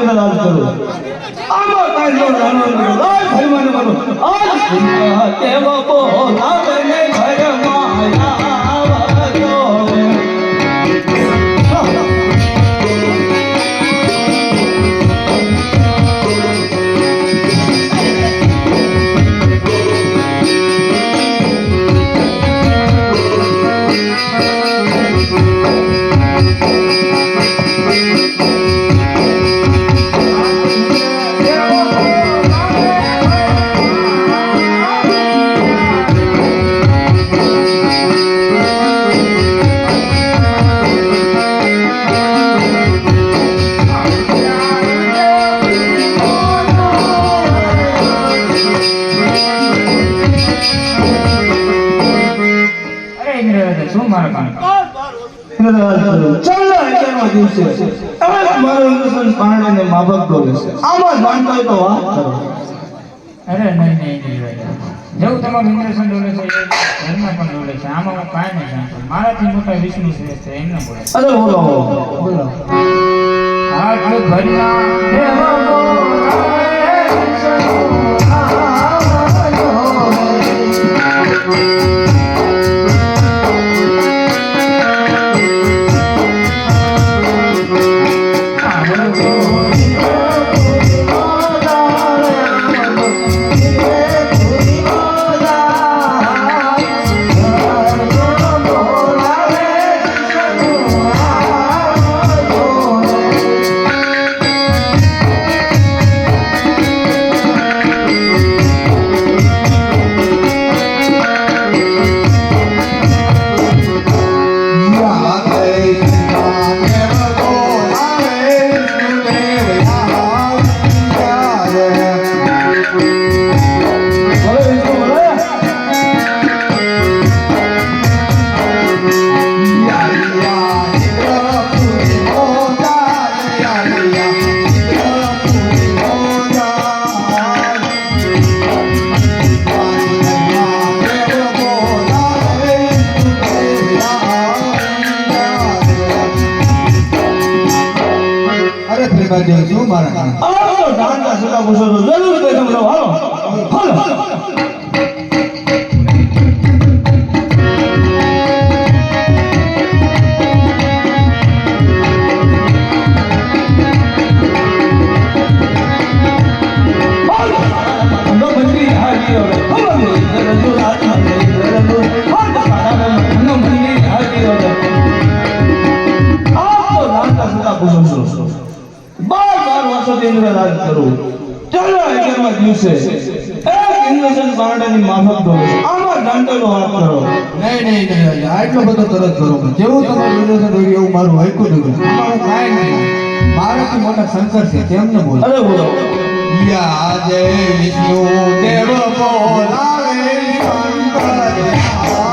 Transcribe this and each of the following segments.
બધા લાલ કરો. આમાં કાંઈ નો નાનો નાનો લાલ ભગવાન મારો. આજ કેવો બોલા બને જેવું તમારું ઇન્દ્રસન ડોલે છે એમના પણ ડોલે છે. આમાં હું કાંઈ નહીં જાણતો. મારાથી મોટા વિષ્ણુ શ્રેષ્ઠ છે એમને બોલે અરે બોલો બોલો. હાથ ભરના દેવ બોલાવે ઇન્દ્ર રાજ કરું ચાલો અગિયારમા દિવસે ઇન્દ્રસન પારડાની માફક દો આમાં જાણતો વાત કરો નહીં નહીં નહીં આટલો બધો તરત કરો જેવું તમારું ઇન્દ્રસન હોય એવું મારું હૈકું જ હોય કાંઈ નહીં મારાથી મોટા શંકર છે તેમને બોલો અરે બોલો યા જય વિષ્ણુ દેવ બોલાવે શંકર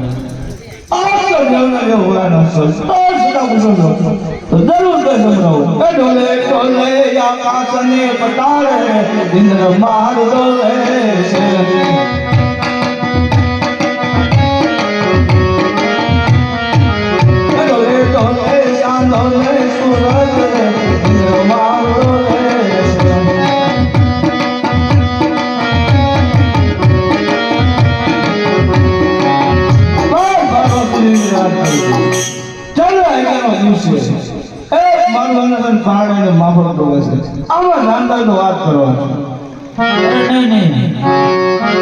મારા પડ્યા આ તો દેવના દેવ હોવાનો પૂછો છો તો જરૂર તે સંભળાવો એ ડોલે છે માફક ડોલે છે. જાનદાર નો વાત કરવાનો નહીં નહીં નહીં.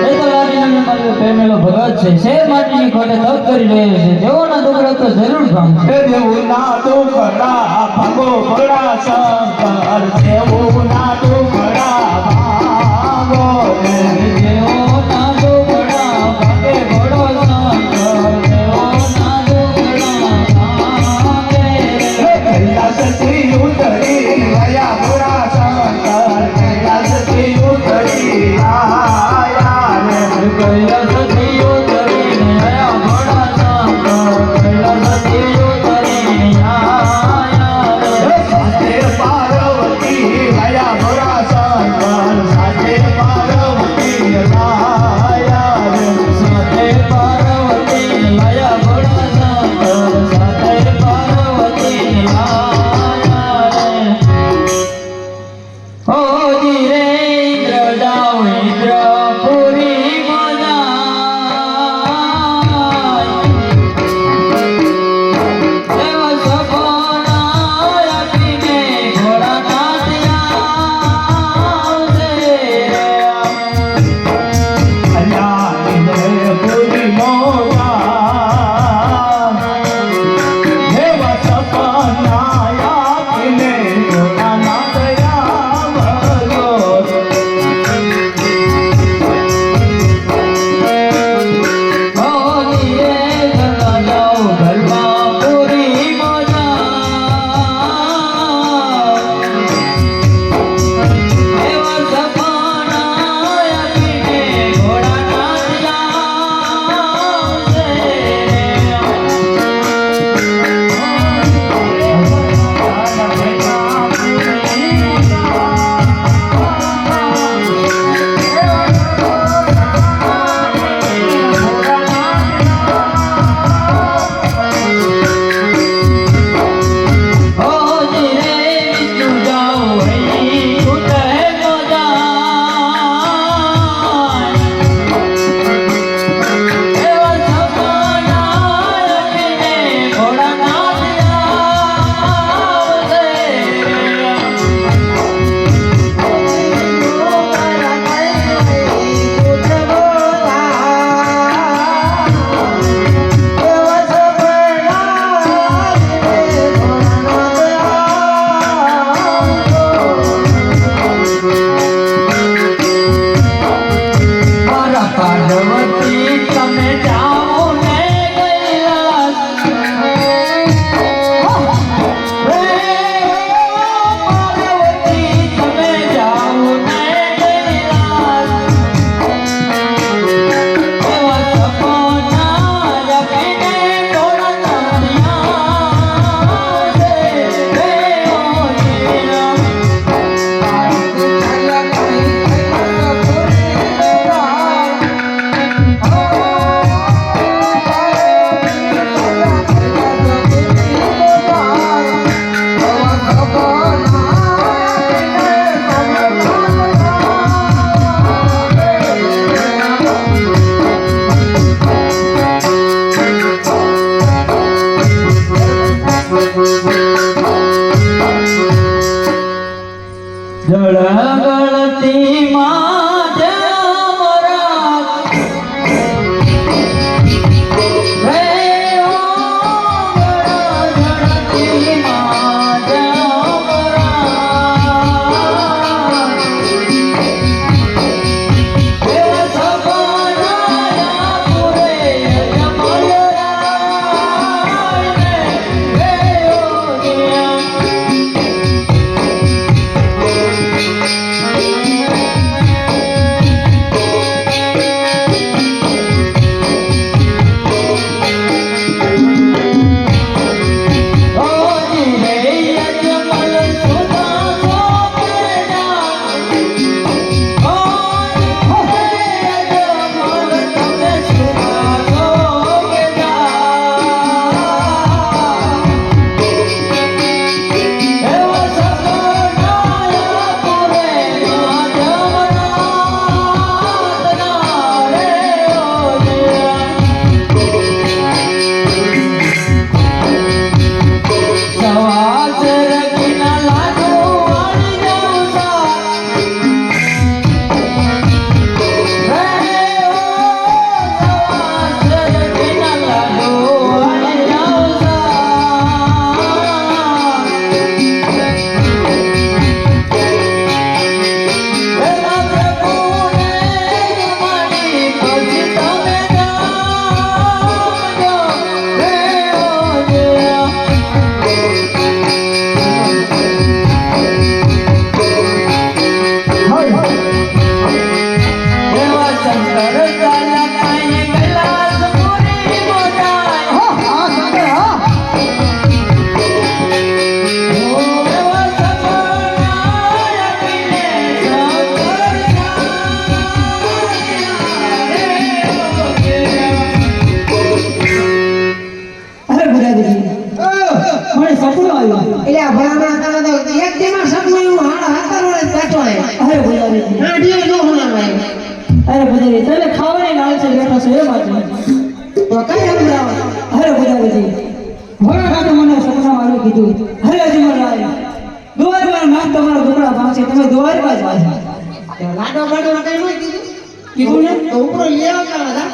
એ તો લાડીલાલનો મારો પ્રેમેલો ભગત છે. શેર માટીની ખોટે તપ કરી રહ્યો છે જેઓના તો જરૂર ભાંગશે દેવું ના ભાગો દેવું ના દુખડા ભાગો દીધી મને સપનું આવ્યું. એટલે આ ભલામાં હતા તો એક તેમાં સપનું એવું હાડ હાતર વળે પાછો આવ્યો અરે ભલારે આડીઓ નો હોના અરે ભલારે તને ખાવાની લાલ છે બેઠો છે એ માત્ર તો કઈ હમરાવ અરે ભલારેજી ભણા ખાતે મને સપનામાં આવ્યું કીધું. અરે હજી મને આવ્યું દ્વારકા નામ તમારા ઘોડા ભાંશે તમે દ્વારકા જ ભાંશે લાડો બાડો કઈ કીધું? કીધું ને? તો ઉપરો લેવા કાઢા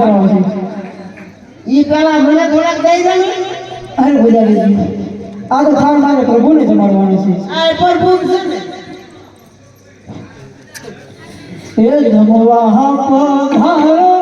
ભરાવો છે ઈ પેલા મને થોડાક દઈ દે ને. અરે બુધાજી આ તો થાળ મારે પ્રભુને જમાડવાનો છે. આ પર ભૂખ છે ને. પધારો.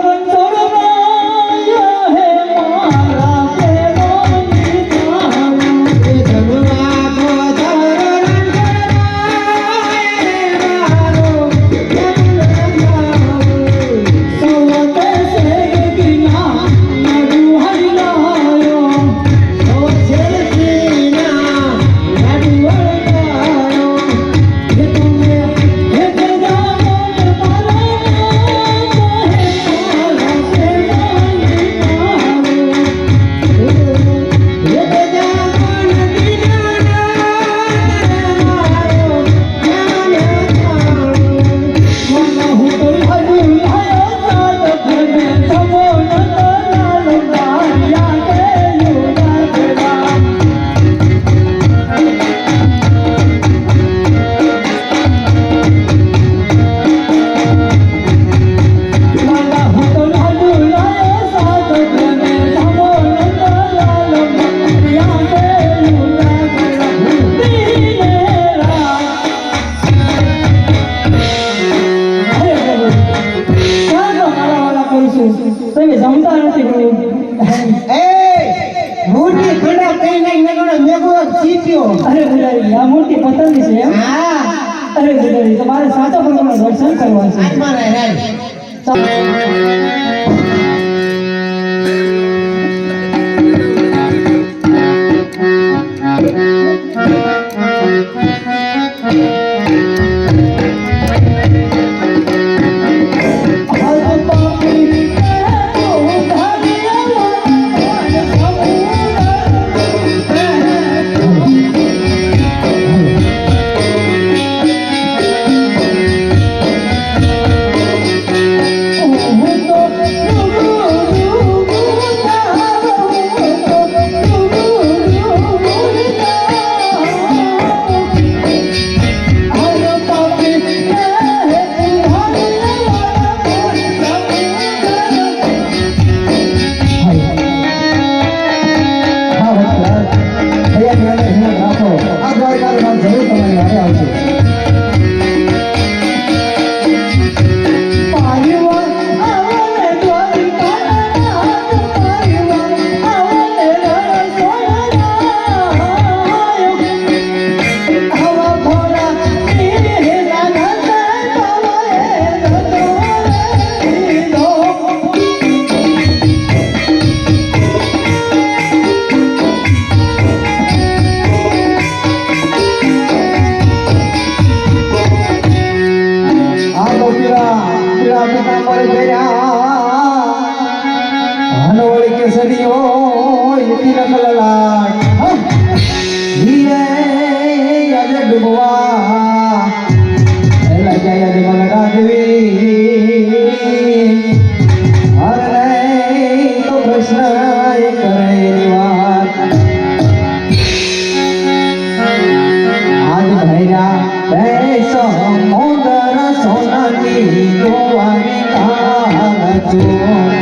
I do.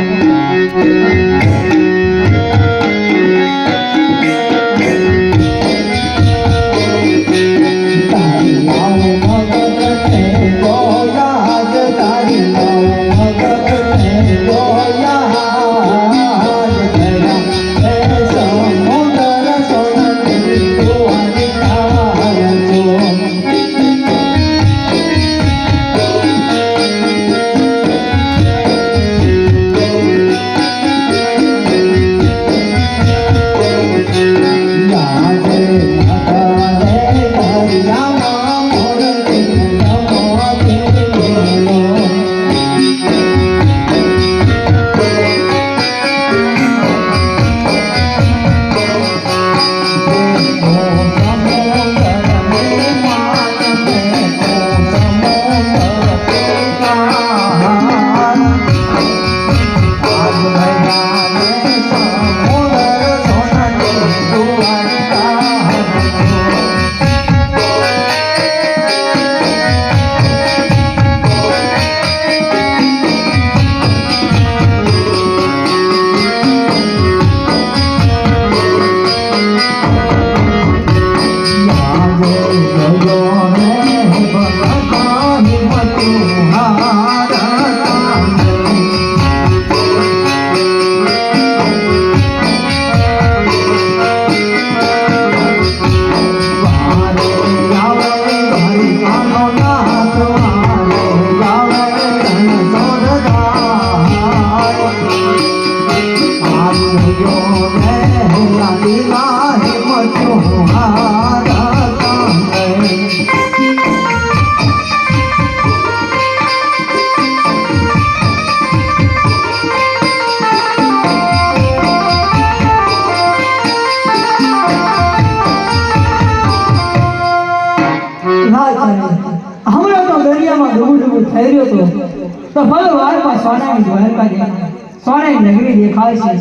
પાડાની જોહેલમાં દેખાય સોનેરી નગરી દેખાય છે.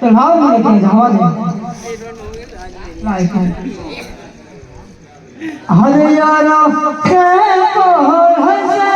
તો લાવ મને ત્યાં જવા દે. હરિયારો ખેતો હસે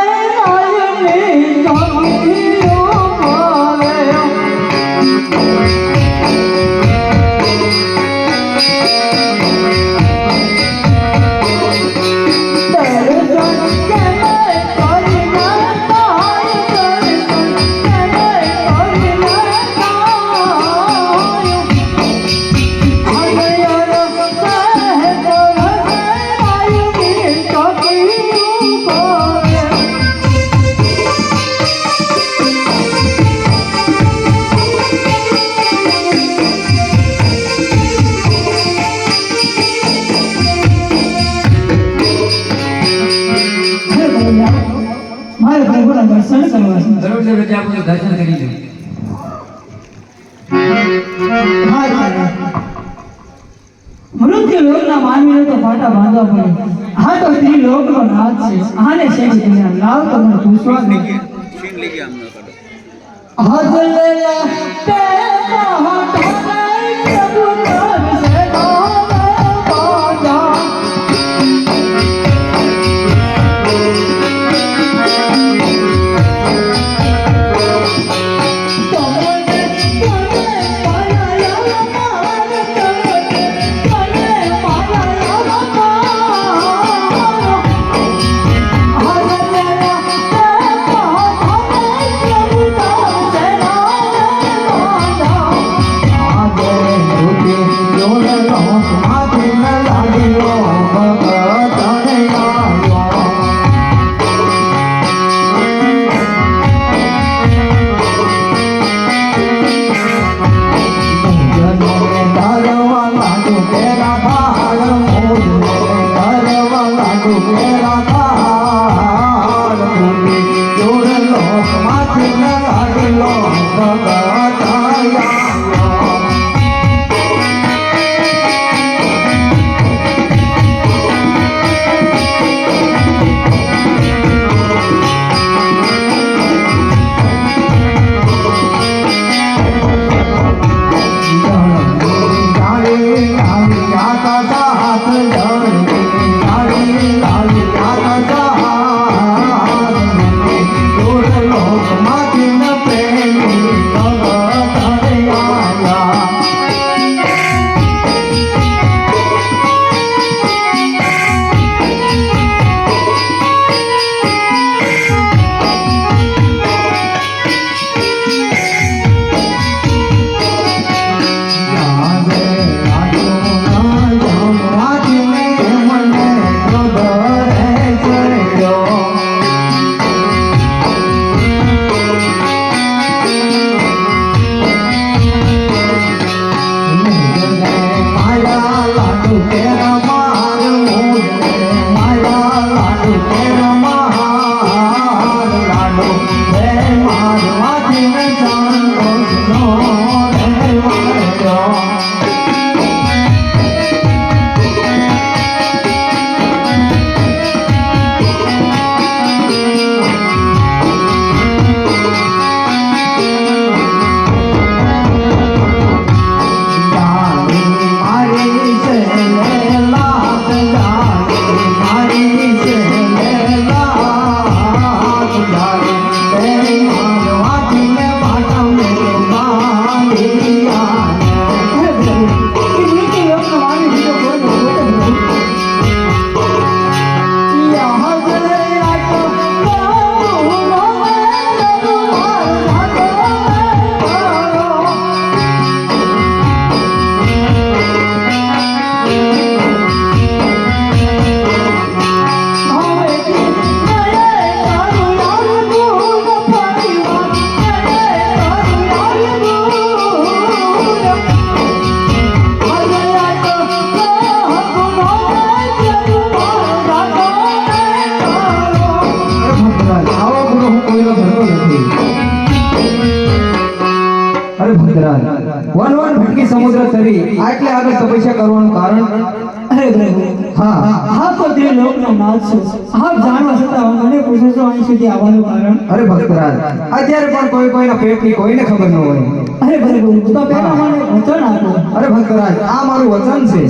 સુધી આવવાનું કારણ? અરે ભક્તરાજ અત્યારે પણ કોઈ કોઈના પેટની કોઈને ખબર ન હોય. અરે પ્રભુ તો પહેલા મને વચન આપો અરે ભક્તરાજ આ મારું વચન છે.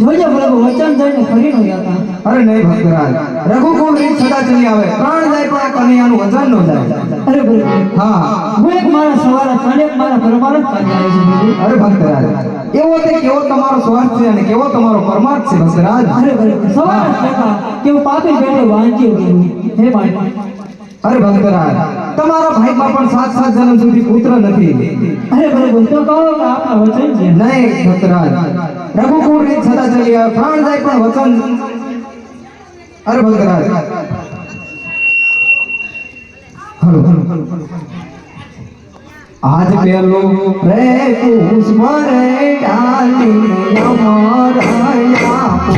જોઈએ પ્રભુ વચન જઈને ફરી ન જતા અરે નહીં ભક્તરાજ રઘુકુળ રીત સદા ચલી આવે. પ્રાણ જાય પણ કનૈયાનું વચન ન જાય. અરે પ્રભુ હા હું. એક મારા સવારે ત્રણેક મારા પરમાર જ કાર્ય છે અરે ભક્તરાજ એવો તે કેવો તમારો સ્વાર્થ છે અને કેવો તમારો પરમાર્થ છે ભક્તરાજ? અરે સવારે જ કે હું પાપી બેઠો વાંચ્યો હે માટે અરે ભક્તરાજ તમારા ભાઈમાં પણ સાત સાત જન્મ સુધી પુત્ર નથી. અરે પ્રભુ બોલતો કહો આપના વચન છે. નહીં ભક્તરાજ. રઘુકુળ રીત સદા ચલી આવે પ્રાણ જાય પણ વચન. અરે ભક્તરાજ. હલો આજ પેલો રે પુષ્પ રે ડાલી અમારા આપો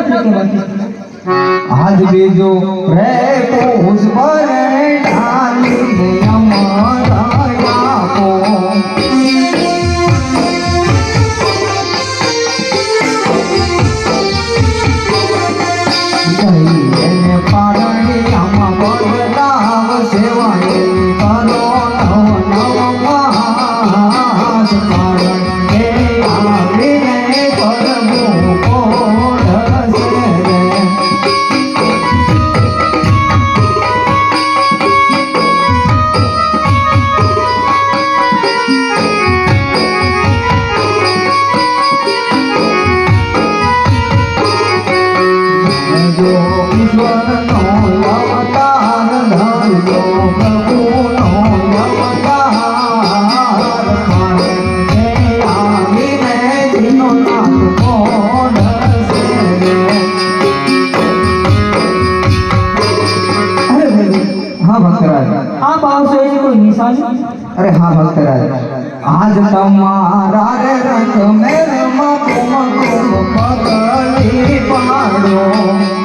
નહીં પણ તમારા રે રંગ મેરમાં મકુમ કુમ પગલી પાડો.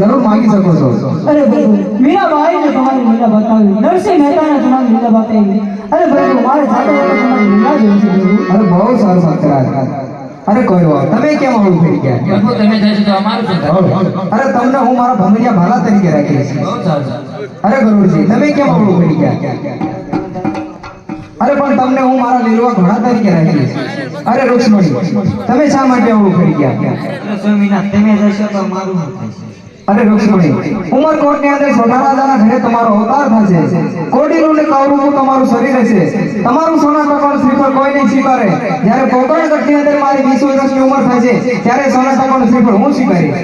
જરૂર માગી શકો છો. અરે પ્રભુ મીરાબાઈને તમારી લીલા બતાવી નરસિંહ મહેતાને તમારી લીલા બતાવી અરે પ્રભુ મારે સાથે તમારી લીલા જોઈ છે પ્રભુ. અરે બહુ સારું ભક્તરાજ અરે કોઈ વાત. તમે કેમ આવું થઈ ગયા? પ્રભુ તમે જશો તો અમારું શું અરે તમને હું મારા ભંગડિયા ભાલા તરીકે રાખી બહુ સારું. અરે ગરુડજી તમે કેમ આવું થઈ ગયા? અરે પણ તમને હું મારા લીલવા ઘોડા તરીકે રાખી છે અરે રૂક્ષ્મણી તમે શા માટે આવું કરી ગયા? સ્વામીનાથ તમે જશો તો અમારું શું થશે અરે રુક્ષ્મણી ઉમરકોટની અંદર સોના રાજાના ઘરે તમારો અવતાર થશે કોડીનું ને કાવરું તમારું શરીર હશે. તમારું સોના ટકોણ શ્રી પર કોઈ નહીં સ્વીકારે. જ્યારે કોકણગઢની અંદર મારી વીસ વર્ષની ઉંમર થશે ત્યારે સોના ટકોણ શ્રી પર હું સ્વીકારીશ.